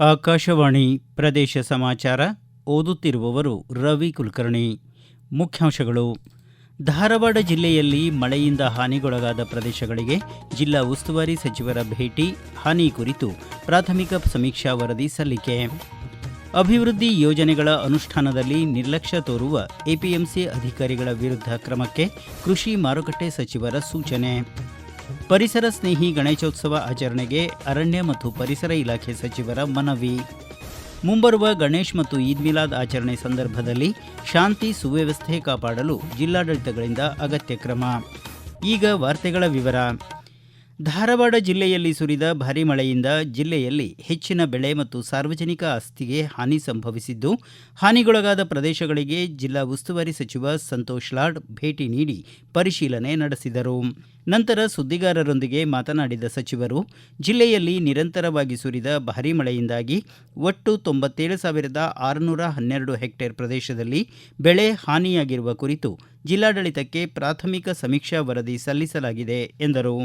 ಆಕಾಶವಾಣಿ ಪ್ರದೇಶ ಸಮಾಚಾರ, ಓದುತ್ತಿರುವವರು ರವಿ ಕುಲಕರ್ಣಿ. ಮುಖ್ಯಾಂಶಗಳು. ಧಾರವಾಡ ಜಿಲ್ಲೆಯಲ್ಲಿ ಮಳೆಯಿಂದ ಹಾನಿಗೊಳಗಾದ ಪ್ರದೇಶಗಳಿಗೆ ಜಿಲ್ಲಾ ಉಸ್ತುವಾರಿ ಸಚಿವರ ಭೇಟಿ, ಹಾನಿ ಕುರಿತು ಪ್ರಾಥಮಿಕ ಸಮೀಕ್ಷಾ ವರದಿ ಸಲ್ಲಿಕೆ. ಅಭಿವೃದ್ಧಿ ಯೋಜನೆಗಳ ಅನುಷ್ಠಾನದಲ್ಲಿ ನಿರ್ಲಕ್ಷ್ಯ ತೋರುವ ಎಪಿಎಂಸಿ ಅಧಿಕಾರಿಗಳ ವಿರುದ್ಧ ಕ್ರಮಕ್ಕೆ ಕೃಷಿ ಮಾರುಕಟ್ಟೆ ಸಚಿವರ ಸೂಚನೆ. ಪರಿಸರ ಸ್ನೇಹಿ ಗಣೇಶೋತ್ಸವ ಆಚರಣೆಗೆ ಅರಣ್ಯ ಮತ್ತು ಪರಿಸರ ಇಲಾಖೆ ಸಚಿವರ ಮನವಿ. ಮುಂಬರುವ ಗಣೇಶ್ ಮತ್ತು ಈದ್ ಮಿಲಾದ್ ಆಚರಣೆ ಸಂದರ್ಭದಲ್ಲಿ ಶಾಂತಿ ಸುವ್ಯವಸ್ಥೆ ಕಾಪಾಡಲು ಜಿಲ್ಲಾಡಳಿತಗಳಿಂದ ಅಗತ್ಯ ಕ್ರಮ. ಈಗ ವಾರ್ತೆಗಳ ವಿವರ. ಧಾರವಾಡ ಜಿಲ್ಲೆಯಲ್ಲಿ ಸುರಿದ ಭಾರೀ ಮಳೆಯಿಂದ ಜಿಲ್ಲೆಯಲ್ಲಿ ಹೆಚ್ಚಿನ ಬೆಳೆ ಮತ್ತು ಸಾರ್ವಜನಿಕ ಆಸ್ತಿಗೆ ಹಾನಿ ಸಂಭವಿಸಿದ್ದು, ಹಾನಿಗೊಳಗಾದ ಪ್ರದೇಶಗಳಿಗೆ ಜಿಲ್ಲಾ ಉಸ್ತುವಾರಿ ಸಚಿವ ಸಂತೋಷ್ ಲಾಡ್ ಭೇಟಿ ನೀಡಿ ಪರಿಶೀಲನೆ ನಡೆಸಿದರು. ನಂತರ ಸುದ್ದಿಗಾರರೊಂದಿಗೆ ಮಾತನಾಡಿದ ಸಚಿವರು, ಜಿಲ್ಲೆಯಲ್ಲಿ ನಿರಂತರವಾಗಿ ಸುರಿದ ಭಾರೀ ಮಳೆಯಿಂದಾಗಿ ಒಟ್ಟು ತೊಂಬತ್ತೇಳು ಸಾವಿರದ ಆರುನೂರ ಹನ್ನೆರಡು ಹೆಕ್ಟೇರ್ ಪ್ರದೇಶದಲ್ಲಿ ಬೆಳೆ ಹಾನಿಯಾಗಿರುವ ಕುರಿತು ಜಿಲ್ಲಾಡಳಿತಕ್ಕೆ ಪ್ರಾಥಮಿಕ ಸಮೀಕ್ಷಾ ವರದಿ ಸಲ್ಲಿಸಲಾಗಿದೆ ಎಂದರು.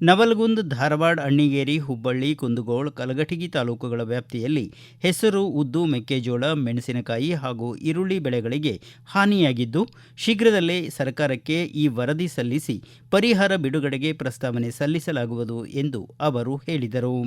ನವಲಗುಂದ್ ಧಾರವಾಡ ಅಣ್ಣಿಗೇರಿ ಹುಬ್ಬಳ್ಳಿ ಕುಂದಗೋಳ ಕಲಘಟಗಿ ತಾಲೂಕುಗಳ ವ್ಯಾಪ್ತಿಯಲ್ಲಿ ಹೆಸರು, ಉದ್ದು, ಮೆಕ್ಕೆಜೋಳ, ಮೆಣಸಿನಕಾಯಿ ಹಾಗೂ ಈರುಳ್ಳಿ ಬೆಳೆಗಳಿಗೆ ಹಾನಿಯಾಗಿದ್ದು, ಶೀಘ್ರದಲ್ಲೇ ಸರ್ಕಾರಕ್ಕೆ ಈ ವರದಿ ಸಲ್ಲಿಸಿ ಪರಿಹಾರ ಬಿಡುಗಡೆಗೆ ಪ್ರಸ್ತಾವನೆ ಸಲ್ಲಿಸಲಾಗುವುದು ಎಂದು ಅವರು ಹೇಳಿದರು.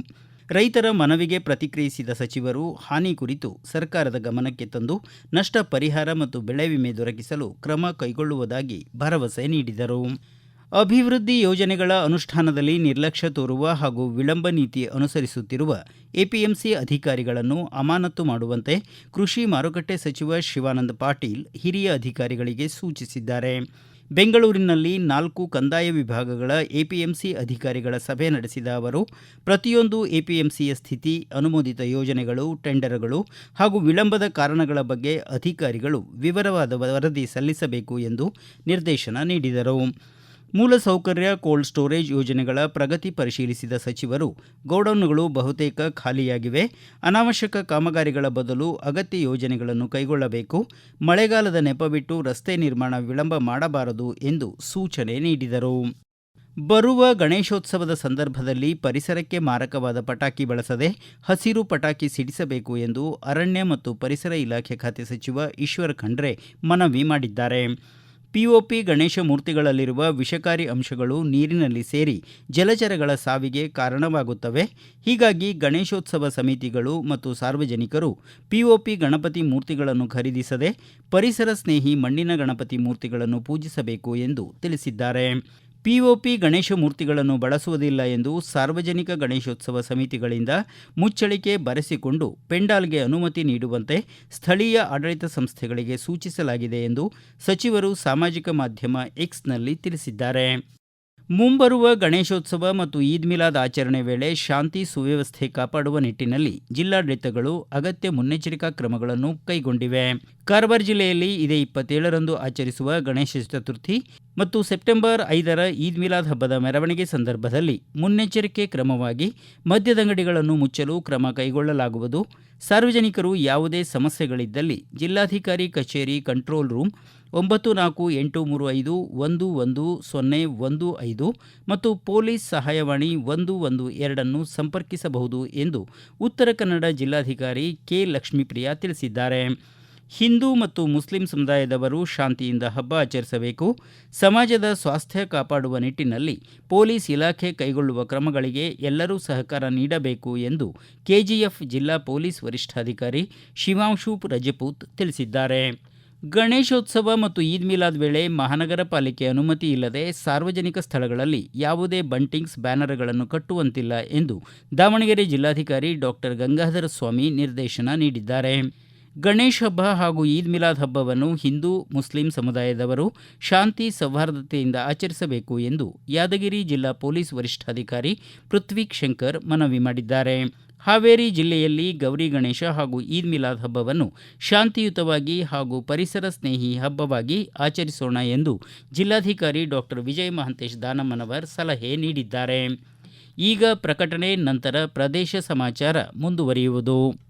ರೈತರ ಮನವಿಗೆ ಪ್ರತಿಕ್ರಿಯಿಸಿದ ಸಚಿವರು, ಹಾನಿ ಕುರಿತು ಸರ್ಕಾರದ ಗಮನಕ್ಕೆ ತಂದು ನಷ್ಟ ಪರಿಹಾರ ಮತ್ತು ಬೆಳೆ ವಿಮೆ ದೊರಕಿಸಲು ಕ್ರಮ ಕೈಗೊಳ್ಳುವುದಾಗಿ ಭರವಸೆ ನೀಡಿದರು. ಅಭಿವೃದ್ಧಿ ಯೋಜನೆಗಳ ಅನುಷ್ಠಾನದಲ್ಲಿ ನಿರ್ಲಕ್ಷ್ಯ ತೋರುವ ಹಾಗೂ ವಿಳಂಬ ನೀತಿ ಅನುಸರಿಸುತ್ತಿರುವ ಎಪಿಎಂಸಿ ಅಧಿಕಾರಿಗಳನ್ನು ಅಮಾನತು ಮಾಡುವಂತೆ ಕೃಷಿ ಮಾರುಕಟ್ಟೆ ಸಚಿವ ಶಿವಾನಂದ ಪಾಟೀಲ್ ಹಿರಿಯ ಅಧಿಕಾರಿಗಳಿಗೆ ಸೂಚಿಸಿದ್ದಾರೆ. ಬೆಂಗಳೂರಿನಲ್ಲಿ ನಾಲ್ಕು ಕಂದಾಯ ವಿಭಾಗಗಳ ಎಪಿಎಂಸಿ ಅಧಿಕಾರಿಗಳ ಸಭೆ ನಡೆಸಿದ ಅವರು, ಪ್ರತಿಯೊಂದು ಎಪಿಎಂಸಿಯ ಸ್ಥಿತಿ, ಅನುಮೋದಿತ ಯೋಜನೆಗಳು, ಟೆಂಡರ್ಗಳು ಹಾಗೂ ವಿಳಂಬದ ಕಾರಣಗಳ ಬಗ್ಗೆ ಅಧಿಕಾರಿಗಳು ವಿವರವಾದ ವರದಿ ಸಲ್ಲಿಸಬೇಕು ಎಂದು ನಿರ್ದೇಶನ ನೀಡಿದರು. ಮೂಲಸೌಕರ್ಯ, ಕೋಲ್ಡ್ ಸ್ಟೋರೇಜ್ ಯೋಜನೆಗಳ ಪ್ರಗತಿ ಪರಿಶೀಲಿಸಿದ ಸಚಿವರು, ಗೋಡೌನ್ಗಳು ಬಹುತೇಕ ಖಾಲಿಯಾಗಿವೆ. ಅನಾವಶ್ಯಕ ಕಾಮಗಾರಿಗಳ ಬದಲು ಅಗತ್ಯ ಯೋಜನೆಗಳನ್ನು ಕೈಗೊಳ್ಳಬೇಕು. ಮಳೆಗಾಲದ ನೆಪ ಬಿಟ್ಟು ರಸ್ತೆ ನಿರ್ಮಾಣ ವಿಳಂಬ ಮಾಡಬಾರದು ಎಂದು ಸೂಚನೆ ನೀಡಿದರು. ಬರುವ ಗಣೇಶೋತ್ಸವದ ಸಂದರ್ಭದಲ್ಲಿ ಪರಿಸರಕ್ಕೆ ಮಾರಕವಾದ ಪಟಾಕಿ ಬಳಸದೆ ಹಸಿರು ಪಟಾಕಿ ಸಿಡಿಸಬೇಕು ಎಂದು ಅರಣ್ಯ ಮತ್ತು ಪರಿಸರ ಇಲಾಖೆ ಖಾತೆ ಸಚಿವ ಈಶ್ವರ ಖಂಡ್ರೆ ಮನವಿ ಮಾಡಿದ್ದಾರೆ. ಪಿಒಪಿ ಗಣೇಶ ಮೂರ್ತಿಗಳಲ್ಲಿರುವ ವಿಷಕಾರಿ ಅಂಶಗಳು ನೀರಿನಲ್ಲಿ ಸೇರಿ ಜಲಚರಗಳ ಸಾವಿಗೆ ಕಾರಣವಾಗುತ್ತವೆ. ಹೀಗಾಗಿ ಗಣೇಶೋತ್ಸವ ಸಮಿತಿಗಳು ಮತ್ತು ಸಾರ್ವಜನಿಕರು ಪಿಒಪಿ ಗಣಪತಿ ಮೂರ್ತಿಗಳನ್ನು ಖರೀದಿಸದೆ ಪರಿಸರ ಸ್ನೇಹಿ ಮಣ್ಣಿನ ಗಣಪತಿ ಮೂರ್ತಿಗಳನ್ನು ಪೂಜಿಸಬೇಕು ಎಂದು ತಿಳಿಸಿದ್ದಾರೆ. ಪಿಒಪಿ ಗಣೇಶ ಮೂರ್ತಿಗಳನ್ನು ಬಳಸುವುದಿಲ್ಲ ಎಂದು ಸಾರ್ವಜನಿಕ ಗಣೇಶೋತ್ಸವ ಸಮಿತಿಗಳಿಂದ ಮುಚ್ಚಳಿಕೆ ಬರೆಸಿಕೊಂಡು ಪೆಂಡಾಲ್ಗೆ ಅನುಮತಿ ನೀಡುವಂತೆ ಸ್ಥಳೀಯ ಆಡಳಿತ ಸಂಸ್ಥೆಗಳಿಗೆ ಸೂಚಿಸಲಾಗಿದೆ ಎಂದು ಸಚಿವರು ಸಾಮಾಜಿಕ ಮಾಧ್ಯಮ ಎಕ್ಸ್ನಲ್ಲಿ ತಿಳಿಸಿದ್ದಾರೆ. ಮುಂಬರುವ ಗಣೇಶೋತ್ಸವ ಮತ್ತು ಈದ್ ಮಿಲಾದ್ ಆಚರಣೆ ವೇಳೆ ಶಾಂತಿ ಸುವ್ಯವಸ್ಥೆ ಕಾಪಾಡುವ ನಿಟ್ಟಿನಲ್ಲಿ ಜಿಲ್ಲಾಡಳಿತಗಳು ಅಗತ್ಯ ಮುನ್ನೆಚ್ಚರಿಕಾ ಕ್ರಮಗಳನ್ನು ಕೈಗೊಂಡಿವೆ. ಕಾರವಾರ ಜಿಲ್ಲೆಯಲ್ಲಿ ಇದೇ ಇಪ್ಪತ್ತೇಳರಂದು ಆಚರಿಸುವ ಗಣೇಶ ಚತುರ್ಥಿ ಮತ್ತು ಸೆಪ್ಟೆಂಬರ್ ಐದರ ಈದ್ ಮಿಲಾದ್ ಹಬ್ಬದ ಮೆರವಣಿಗೆ ಸಂದರ್ಭದಲ್ಲಿ ಮುನ್ನೆಚ್ಚರಿಕೆ ಕ್ರಮವಾಗಿ ಮದ್ಯದಂಗಡಿಗಳನ್ನು ಮುಚ್ಚಲು ಕ್ರಮ ಕೈಗೊಳ್ಳಲಾಗುವುದು. ಸಾರ್ವಜನಿಕರು ಯಾವುದೇ ಸಮಸ್ಯೆಗಳಿದ್ದಲ್ಲಿ ಜಿಲ್ಲಾಧಿಕಾರಿ ಕಚೇರಿ ಕಂಟ್ರೋಲ್ ರೂಮ್ ಒಂಬತ್ತು ನಾಲ್ಕು ಎಂಟು ಮೂರು ಐದು ಒಂದು ಒಂದು ಸೊನ್ನೆ ಒಂದು ಐದು ಮತ್ತು ಪೊಲೀಸ್ ಸಹಾಯವಾಣಿ ಒಂದು ಒಂದು ಎರಡನ್ನು ಸಂಪರ್ಕಿಸಬಹುದು ಎಂದು ಉತ್ತರ ಕನ್ನಡ ಜಿಲ್ಲಾಧಿಕಾರಿ ಕೆ ಲಕ್ಷ್ಮೀಪ್ರಿಯಾ ತಿಳಿಸಿದ್ದಾರೆ. ಹಿಂದೂ ಮತ್ತು ಮುಸ್ಲಿಂ ಸಮುದಾಯದವರು ಶಾಂತಿಯಿಂದ ಹಬ್ಬ ಆಚರಿಸಬೇಕು. ಸಮಾಜದ ಸ್ವಾಸ್ಥ್ಯ ಕಾಪಾಡುವ ನಿಟ್ಟಿನಲ್ಲಿ ಪೊಲೀಸ್ ಇಲಾಖೆ ಕೈಗೊಳ್ಳುವ ಕ್ರಮಗಳಿಗೆ ಎಲ್ಲರೂ ಸಹಕಾರ ನೀಡಬೇಕು ಎಂದು ಕೆಜಿಎಫ್ ಜಿಲ್ಲಾ ಪೊಲೀಸ್ ವರಿಷ್ಠಾಧಿಕಾರಿ ಶಿವಾಂಶು ರಜಪೂತ್ ತಿಳಿಸಿದ್ದಾರೆ. ಗಣೇಶೋತ್ಸವ ಮತ್ತು ಈದ್ ಮಿಲಾದ್ ವೇಳೆ ಮಹಾನಗರ ಪಾಲಿಕೆ ಅನುಮತಿ ಇಲ್ಲದೆ ಸಾರ್ವಜನಿಕ ಸ್ಥಳಗಳಲ್ಲಿ ಯಾವುದೇ ಬಂಟಿಂಗ್ಸ್, ಬ್ಯಾನರ್ಗಳನ್ನು ಕಟ್ಟುವಂತಿಲ್ಲ ಎಂದು ದಾವಣಗೆರೆ ಜಿಲ್ಲಾಧಿಕಾರಿ ಡಾಕ್ಟರ್ ಗಂಗಾಧರ ಸ್ವಾಮಿ ನಿರ್ದೇಶನ ನೀಡಿದ್ದಾರೆ. ಗಣೇಶ ಹಬ್ಬ ಹಾಗೂ ಈದ್ ಮಿಲಾದ್ ಹಬ್ಬವನ್ನು ಹಿಂದೂ, ಮುಸ್ಲಿಂ ಸಮುದಾಯದವರು ಶಾಂತಿ, ಸೌಹಾರ್ದತೆಯಿಂದ ಆಚರಿಸಬೇಕು ಎಂದು ಯಾದಗಿರಿ ಜಿಲ್ಲಾ ಪೊಲೀಸ್ ವರಿಷ್ಠಾಧಿಕಾರಿ ಪೃಥ್ವಿಕ್ ಶಂಕರ್ ಮನವಿ ಮಾಡಿದ್ದಾರೆ. ಹಾವೇರಿ ಜಿಲ್ಲೆಯಲ್ಲಿ ಗೌರಿ ಗಣೇಶ ಹಾಗೂ ಈದ್ ಮಿಲಾದ್ ಹಬ್ಬವನ್ನು ಶಾಂತಿಯುತವಾಗಿ ಹಾಗೂ ಪರಿಸರ ಸ್ನೇಹಿ ಹಬ್ಬವಾಗಿ ಆಚರಿಸೋಣ ಎಂದು ಜಿಲ್ಲಾಧಿಕಾರಿ ಡಾಕ್ಟರ್ ವಿಜಯ ಮಹಂತೇಶ್ ದಾನಮ್ಮನವರ್ ಸಲಹೆ ನೀಡಿದ್ದಾರೆ. ಈಗ ಪ್ರಕಟಣೆ, ನಂತರ ಪ್ರದೇಶ ಸಮಾಚಾರ ಮುಂದುವರಿಯುವುದು.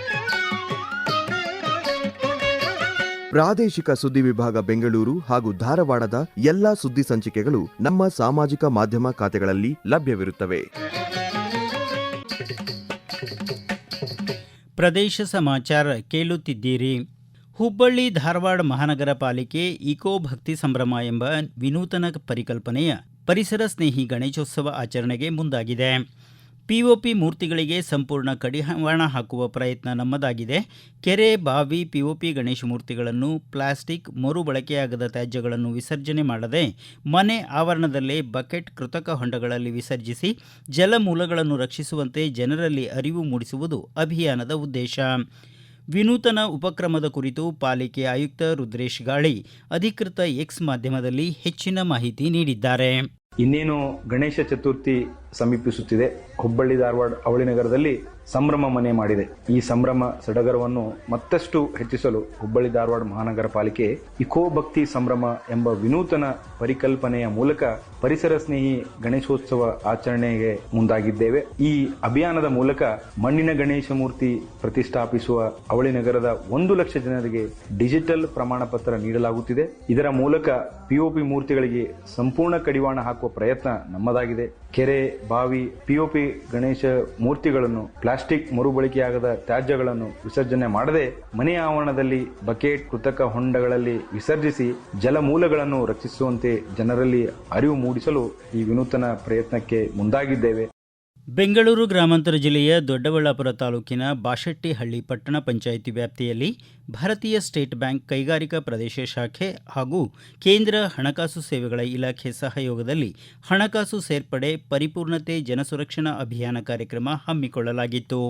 ಪ್ರಾದೇಶಿಕ ಸುದ್ದಿ ವಿಭಾಗ ಬೆಂಗಳೂರು ಹಾಗೂ ಧಾರವಾಡದ ಎಲ್ಲಾ ಸುದ್ದಿ ಸಂಚಿಕೆಗಳು ನಮ್ಮ ಸಾಮಾಜಿಕ ಮಾಧ್ಯಮ ಖಾತೆಗಳಲ್ಲಿ ಲಭ್ಯವಿರುತ್ತವೆ. ಪ್ರದೇಶ ಸಮಾಚಾರ ಕೇಳುತ್ತಿದ್ದೀರಿ. ಹುಬ್ಬಳ್ಳಿ ಧಾರವಾಡ ಮಹಾನಗರ ಪಾಲಿಕೆ ಇಕೋ ಭಕ್ತಿ ಸಂಭ್ರಮ ಎಂಬ ವಿನೂತನ ಪರಿಕಲ್ಪನೆಯ ಪರಿಸರ ಸ್ನೇಹಿ ಗಣೇಶೋತ್ಸವ ಆಚರಣೆಗೆ ಮುಂದಾಗಿದೆ. ಪಿಒಪಿ ಮೂರ್ತಿಗಳಿಗೆ ಸಂಪೂರ್ಣ ಕಡಿವಾಣ ಹಾಕುವ ಪ್ರಯತ್ನ ನಮ್ಮದಾಗಿದೆ. ಕೆರೆ, ಬಾವಿ ಪಿಒಪಿ ಗಣೇಶ ಮೂರ್ತಿಗಳನ್ನು ಪ್ಲಾಸ್ಟಿಕ್ ಮರುಬಳಕೆಯಾಗದ ತ್ಯಾಜ್ಯಗಳನ್ನು ವಿಸರ್ಜನೆ ಮಾಡದೆ, ಮನೆ ಆವರಣದಲ್ಲೇ ಬಕೆಟ್ ಕೃತಕ ಹೊಂಡಗಳಲ್ಲಿ ವಿಸರ್ಜಿಸಿ ಜಲಮೂಲಗಳನ್ನು ರಕ್ಷಿಸುವಂತೆ ಜನರಲ್ಲಿ ಅರಿವು ಮೂಡಿಸುವುದು ಅಭಿಯಾನದ ಉದ್ದೇಶ. ವಿನೂತನ ಉಪಕ್ರಮದ ಕುರಿತು ಪಾಲಿಕೆ ಆಯುಕ್ತ ರುದ್ರೇಶ್ ಗಾಳಿ ಅಧಿಕೃತ ಎಕ್ಸ್ ಮಾಧ್ಯಮದಲ್ಲಿ ಹೆಚ್ಚಿನ ಮಾಹಿತಿ ನೀಡಿದ್ದಾರೆ. ಇನ್ನೇನು ಗಣೇಶ ಚತುರ್ಥಿ ಸಮೀಪಿಸುತ್ತಿದೆ. ಹುಬ್ಬಳ್ಳಿ ಧಾರವಾಡ ಅವಳಿ ನಗರದಲ್ಲಿ ಸಂಭ್ರಮ ಮನೆ ಮಾಡಿದೆ. ಈ ಸಂಭ್ರಮ ಸಡಗರವನ್ನು ಮತ್ತಷ್ಟು ಹೆಚ್ಚಿಸಲು ಹುಬ್ಬಳ್ಳಿ ಧಾರವಾಡ ಮಹಾನಗರ ಪಾಲಿಕೆ ಇಕೋ ಭಕ್ತಿ ಸಂಭ್ರಮ ಎಂಬ ವಿನೂತನ ಪರಿಕಲ್ಪನೆಯ ಮೂಲಕ ಪರಿಸರ ಸ್ನೇಹಿ ಗಣೇಶೋತ್ಸವ ಆಚರಣೆಗೆ ಮುಂದಾಗಿದ್ದೇವೆ. ಈ ಅಭಿಯಾನದ ಮೂಲಕ ಮಣ್ಣಿನ ಗಣೇಶ ಮೂರ್ತಿ ಪ್ರತಿಷ್ಠಾಪಿಸುವ ಅವಳಿ ನಗರದ ಒಂದು ಲಕ್ಷ ಜನರಿಗೆ ಡಿಜಿಟಲ್ ಪ್ರಮಾಣ ಪತ್ರ ನೀಡಲಾಗುತ್ತಿದೆ. ಇದರ ಮೂಲಕ ಪಿಒಪಿ ಮೂರ್ತಿಗಳಿಗೆ ಸಂಪೂರ್ಣ ಕಡಿವಾಣ ಹಾಕುವ ಪ್ರಯತ್ನ ನಮ್ಮದಾಗಿದೆ. ಕೆರೆ, ಬಾವಿ ಪಿಒಪಿ ಗಣೇಶ ಮೂರ್ತಿಗಳನ್ನು ಪ್ಲಾಸ್ಟಿಕ್ ಮರುಬಳಕೆಯಾಗದ ತ್ಯಾಜ್ಯಗಳನ್ನು ವಿಸರ್ಜನೆ ಮಾಡದೆ ಮನೆ ಆವರಣದಲ್ಲಿ ಬಕೆಟ್, ಕೃತಕ ಹೊಂಡಗಳಲ್ಲಿ ವಿಸರ್ಜಿಸಿ ಜಲಮೂಲಗಳನ್ನು ರಕ್ಷಿಸುವಂತೆ ಜನರಲ್ಲಿ ಅರಿವು ಮೂಡಿಸಲು ಈ ವಿನೂತನ ಪ್ರಯತ್ನಕ್ಕೆ ಮುಂದಾಗಿದ್ದೇವೆ. ಬೆಂಗಳೂರು ಗ್ರಾಮಾಂತರ ಜಿಲ್ಲೆಯ ದೊಡ್ಡಬಳ್ಳಾಪುರ ತಾಲೂಕಿನ ಬಾಶೆಟ್ಟಿಹಳ್ಳಿ ಪಟ್ಟಣ ಪಂಚಾಯಿತಿ ವ್ಯಾಪ್ತಿಯಲ್ಲಿ ಭಾರತೀಯ ಸ್ಟೇಟ್ ಬ್ಯಾಂಕ್ ಕೈಗಾರಿಕಾ ಪ್ರದೇಶ ಶಾಖೆ ಹಾಗೂ ಕೇಂದ್ರ ಹಣಕಾಸು ಸೇವೆಗಳ ಇಲಾಖೆ ಸಹಯೋಗದಲ್ಲಿ ಹಣಕಾಸು ಸೇರ್ಪಡೆ, ಪರಿಪೂರ್ಣತೆ ಜನಸುರಕ್ಷಣಾ ಅಭಿಯಾನ ಕಾರ್ಯಕ್ರಮ ಹಮ್ಮಿಕೊಳ್ಳಲಾಗಿತ್ತು.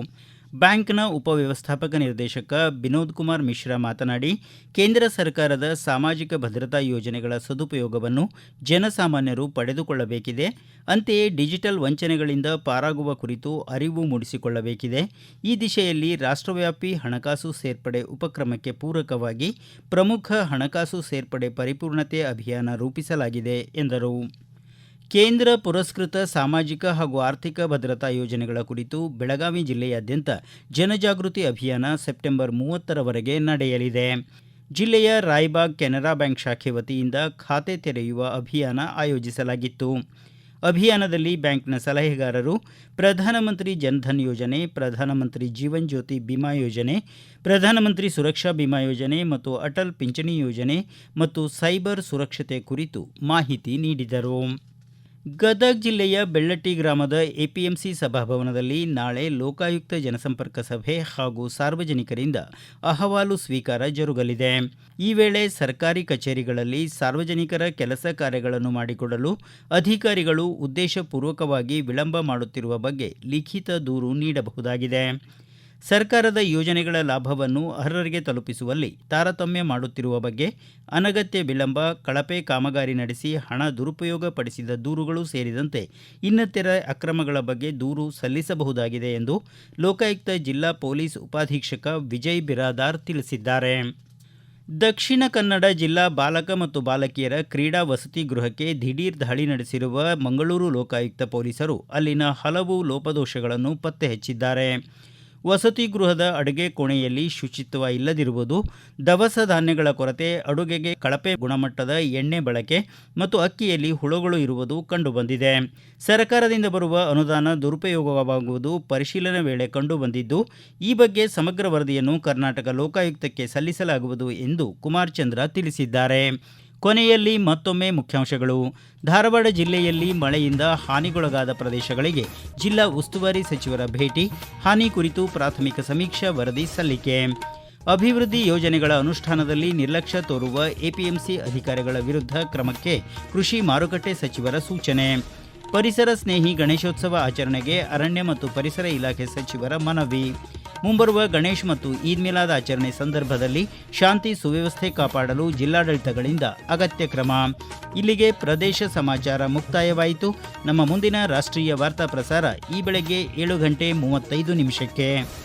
ಬ್ಯಾಂಕ್ನ ಉಪವ್ಯವಸ್ಥಾಪಕ ನಿರ್ದೇಶಕ ವಿನೋದ್ ಕುಮಾರ್ ಮಿಶ್ರಾ ಮಾತನಾಡಿ, ಕೇಂದ್ರ ಸರ್ಕಾರದ ಸಾಮಾಜಿಕ ಭದ್ರತಾ ಯೋಜನೆಗಳ ಸದುಪಯೋಗವನ್ನು ಜನಸಾಮಾನ್ಯರು ಪಡೆದುಕೊಳ್ಳಬೇಕಿದೆ. ಅಂತೆಯೇ ಡಿಜಿಟಲ್ ವಂಚನೆಗಳಿಂದ ಪಾರಾಗುವ ಕುರಿತು ಅರಿವು ಮೂಡಿಸಿಕೊಳ್ಳಬೇಕಿದೆ. ಈ ದಿಶೆಯಲ್ಲಿ ರಾಷ್ಟ್ರವ್ಯಾಪಿ ಹಣಕಾಸು ಸೇರ್ಪಡೆ ಉಪಕ್ರಮಕ್ಕೆ ಪೂರಕವಾಗಿ ಪ್ರಮುಖ ಹಣಕಾಸು ಸೇರ್ಪಡೆ ಪರಿಪೂರ್ಣತೆ ಅಭಿಯಾನ ರೂಪಿಸಲಾಗಿದೆ ಎಂದರು. ಕೇಂದ್ರ ಪುರಸ್ಕೃತ ಸಾಮಾಜಿಕ ಹಾಗೂ ಆರ್ಥಿಕ ಭದ್ರತಾ ಯೋಜನೆಗಳ ಕುರಿತು ಬೆಳಗಾವಿ ಜಿಲ್ಲೆಯಾದ್ಯಂತ ಜನಜಾಗೃತಿ ಅಭಿಯಾನ ಸೆಪ್ಟೆಂಬರ್ ಮೂವತ್ತರವರೆಗೆ ನಡೆಯಲಿದೆ. ಜಿಲ್ಲೆಯ ರಾಯಬಾಗ್ ಕೆನರಾ ಬ್ಯಾಂಕ್ ಶಾಖೆ ವತಿಯಿಂದ ಖಾತೆ ತೆರೆಯುವ ಅಭಿಯಾನ ಆಯೋಜಿಸಲಾಗಿತ್ತು. ಅಭಿಯಾನದಲ್ಲಿ ಬ್ಯಾಂಕ್ನ ಸಲಹೆಗಾರರು, ಪ್ರಧಾನಮಂತ್ರಿ ಜನ್ಧನ್ ಯೋಜನೆ, ಪ್ರಧಾನಮಂತ್ರಿ ಜೀವನ್ ಜ್ಯೋತಿ ಬಿಮಾ ಯೋಜನೆ, ಪ್ರಧಾನಮಂತ್ರಿ ಸುರಕ್ಷಾ ಬಿಮಾ ಯೋಜನೆ ಮತ್ತು ಅಟಲ್ ಪಿಂಚಣಿ ಯೋಜನೆ ಮತ್ತು ಸೈಬರ್ ಸುರಕ್ಷತೆ ಕುರಿತು ಮಾಹಿತಿ ನೀಡಿದರು. ಗದಗ ಜಿಲ್ಲೆಯ ಬೆಳ್ಳಟ್ಟಿ ಗ್ರಾಮದ ಎಪಿಎಂಸಿ ಸಭಾಭವನದಲ್ಲಿ ನಾಳೆ ಲೋಕಾಯುಕ್ತ ಜನಸಂಪರ್ಕ ಸಭೆ ಹಾಗೂ ಸಾರ್ವಜನಿಕರಿಂದ ಅಹವಾಲು ಸ್ವೀಕಾರ ಜರುಗಲಿದೆ. ಈ ವೇಳೆ ಸರ್ಕಾರಿ ಕಚೇರಿಗಳಲ್ಲಿ ಸಾರ್ವಜನಿಕರ ಕೆಲಸ ಕಾರ್ಯಗಳನ್ನು ಮಾಡಿಕೊಡಲು ಅಧಿಕಾರಿಗಳು ಉದ್ದೇಶಪೂರ್ವಕವಾಗಿ ವಿಳಂಬ ಮಾಡುತ್ತಿರುವ ಬಗ್ಗೆ ಲಿಖಿತ ದೂರು ನೀಡಬಹುದಾಗಿದೆ. ಸರ್ಕಾರದ ಯೋಜನೆಗಳ ಲಾಭವನ್ನು ಅರ್ಹರಿಗೆ ತಲುಪಿಸುವಲ್ಲಿ ತಾರತಮ್ಯ ಮಾಡುತ್ತಿರುವ ಬಗ್ಗೆ ಅನಗತ್ಯ ವಿಳಂಬ, ಕಳಪೆ ಕಾಮಗಾರಿ ನಡೆಸಿ ಹಣ ದುರುಪಯೋಗ ಪಡಿಸಿದ ದೂರುಗಳು ಸೇರಿದಂತೆ ಇನ್ನಿತರ ಅಕ್ರಮಗಳ ಬಗ್ಗೆ ದೂರು ಸಲ್ಲಿಸಬಹುದಾಗಿದೆ ಎಂದು ಲೋಕಾಯುಕ್ತ ಜಿಲ್ಲಾ ಪೊಲೀಸ್ ಉಪಾಧೀಕ್ಷಕ ವಿಜಯ್ ಬಿರಾದಾರ್ ತಿಳಿಸಿದ್ದಾರೆ. ದಕ್ಷಿಣ ಕನ್ನಡ ಜಿಲ್ಲಾ ಬಾಲಕ ಮತ್ತು ಬಾಲಕಿಯರ ಕ್ರೀಡಾ ವಸತಿ ಗೃಹಕ್ಕೆ ದಿಢೀರ್ ದಾಳಿ ನಡೆಸಿರುವ ಮಂಗಳೂರು ಲೋಕಾಯುಕ್ತ ಪೊಲೀಸರು ಅಲ್ಲಿನ ಹಲವು ಲೋಪದೋಷಗಳನ್ನು ಪತ್ತೆ ಹಚ್ಚಿದ್ದಾರೆ ವಸತಿ ಗೃಹದ ಅಡುಗೆ ಕೋಣೆಯಲ್ಲಿ ಶುಚಿತ್ವ ಇಲ್ಲದಿರುವುದು, ದವಸ ಧಾನ್ಯಗಳ ಕೊರತೆ, ಅಡುಗೆಗೆ ಕಳಪೆ ಗುಣಮಟ್ಟದ ಎಣ್ಣೆ ಬಳಕೆ ಮತ್ತು ಅಕ್ಕಿಯಲ್ಲಿ ಹುಳುಗಳು ಇರುವುದು ಕಂಡುಬಂದಿದೆ. ಸರ್ಕಾರದಿಂದ ಬರುವ ಅನುದಾನ ದುರುಪಯೋಗವಾಗುವುದು ಪರಿಶೀಲನೆ ವೇಳೆ ಕಂಡುಬಂದಿದ್ದು, ಈ ಬಗ್ಗೆ ಸಮಗ್ರ ವರದಿಯನ್ನು ಕರ್ನಾಟಕ ಲೋಕಾಯುಕ್ತಕ್ಕೆ ಸಲ್ಲಿಸಲಾಗುವುದು ಎಂದು ಕುಮಾರ್ ಚಂದ್ರ ತಿಳಿಸಿದ್ದಾರೆ. ಕೊನೆಯಲ್ಲಿ ಮತ್ತೊಮ್ಮೆ ಮುಖ್ಯಾಂಶಗಳು. ಧಾರವಾಡ ಜಿಲ್ಲೆಯಲ್ಲಿ ಮಳೆಯಿಂದ ಹಾನಿಗೊಳಗಾದ ಪ್ರದೇಶಗಳಿಗೆ ಜಿಲ್ಲಾ ಉಸ್ತುವಾರಿ ಸಚಿವರ ಭೇಟಿ, ಹಾನಿ ಕುರಿತು ಪ್ರಾಥಮಿಕ ಸಮೀಕ್ಷಾ ವರದಿ ಸಲ್ಲಿಕೆ. ಅಭಿವೃದ್ಧಿ ಯೋಜನೆಗಳ ಅನುಷ್ಠಾನದಲ್ಲಿ ನಿರ್ಲಕ್ಷ್ಯ ತೋರುವ ಎಪಿಎಂಸಿ ಅಧಿಕಾರಿಗಳ ವಿರುದ್ಧ ಕ್ರಮಕ್ಕೆ ಕೃಷಿ ಮಾರುಕಟ್ಟೆ ಸಚಿವರ ಸೂಚನೆ. ಪರಿಸರ ಸ್ನೇಹಿ ಗಣೇಶೋತ್ಸವ ಆಚರಣೆಗೆ ಅರಣ್ಯ ಮತ್ತು ಪರಿಸರ ಇಲಾಖೆ ಸಚಿವರ ಮನವಿ. ಮುಂಬರುವ ಗಣೇಶ್ ಮತ್ತು ಈದ್ ಮಿಲಾದ್ ಆಚರಣೆ ಸಂದರ್ಭದಲ್ಲಿ ಶಾಂತಿ ಸುವ್ಯವಸ್ಥೆ ಕಾಪಾಡಲು ಜಿಲ್ಲಾಡಳಿತಗಳಿಂದ ಅಗತ್ಯ ಕ್ರಮ. ಇಲ್ಲಿಗೆ ಪ್ರದೇಶ ಸಮಾಚಾರ ಮುಕ್ತಾಯವಾಯಿತು. ನಮ್ಮ ಮುಂದಿನ ರಾಷ್ಟ್ರೀಯ ವಾರ್ತಾ ಪ್ರಸಾರ ಈ ಬೆಳಗ್ಗೆ ಏಳು ಗಂಟೆ ಮೂವತ್ತೈದು ನಿಮಿಷಕ್ಕೆ.